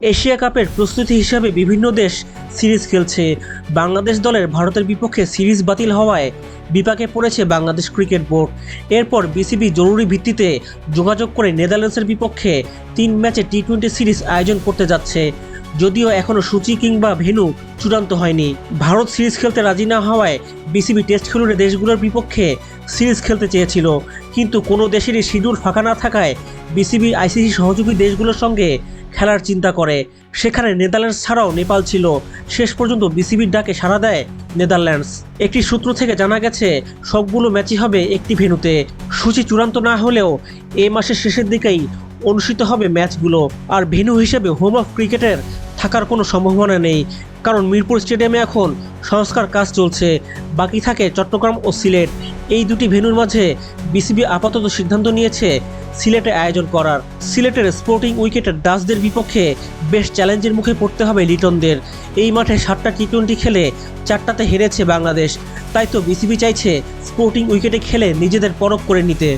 Asia কাপের প্রস্তুতি হিসাবে বিভিন্ন দেশ সিরিজ খেলছে। বাংলাদেশ দলের ভারতের বিপক্ষে সিরিজ বাতিল হওয়ায় বিপাকে পড়েছে বাংলাদেশ ক্রিকেট বোর্ড। এরপর বিসিবি জরুরি ভিত্তিতে যোগাযোগ করে নেদারল্যান্ডসের বিপক্ষে তিন ম্যাচে টি টোয়েন্টি সিরিজ আয়োজন করতে যাচ্ছে। যদিও এখনও সূচি কিংবা ভেন্যু চূড়ান্ত হয়নি। ভারত সিরিজ খেলতে রাজি না হওয়ায় বিসিবি টেস্ট খেলুড়ে দেশগুলোর বিপক্ষে সিরিজ খেলতে চেয়েছিল। কিন্তু কোনো দেশেরই শিডিউল ফাঁকা না থাকায় বিসিবি আইসিসি সহযোগী দেশগুলোর সঙ্গে খেলার চিন্তা করে। সেখানে নেদারল্যান্ডস ছাড়াও নেপাল ছিল। শেষ পর্যন্ত বিসিবির ডাকে সাড়া দেয় নেদারল্যান্ডস। একটি সূত্র থেকে জানা গেছে, সবগুলো ম্যাচই হবে একটি ভেন্যুতে। সূচি চূড়ান্ত না হলেও এ মাসের শেষের দিকেই অনুষ্ঠিত হবে ম্যাচগুলো। আর ভেন্যু হিসেবে হোম অফ ক্রিকেটের থাকার কোনো সম্ভাবনা নেই। কারণ মিরপুর স্টেডিয়ামে এখন সংস্কার কাজ চলছে। বাকি থাকে চট্টগ্রাম ও সিলেট। এই দুটি ভেন্যুর মাঝে বিসিবি আপাতত সিদ্ধান্ত নিয়েছে সিলেটে আয়োজন করার। সিলেটের স্পোর্টিং উইকেটের ডাচদের বিপক্ষে বেশ চ্যালেঞ্জের মুখে পড়তে হবে লিটনদের। এই মাঠে সাতটা টি টোয়েন্টি খেলে চারটাতে হেরেছে বাংলাদেশ। তাই তো বিসিবি চাইছে স্পোর্টিং উইকেটে খেলে নিজেদের পরখ করে নিতে।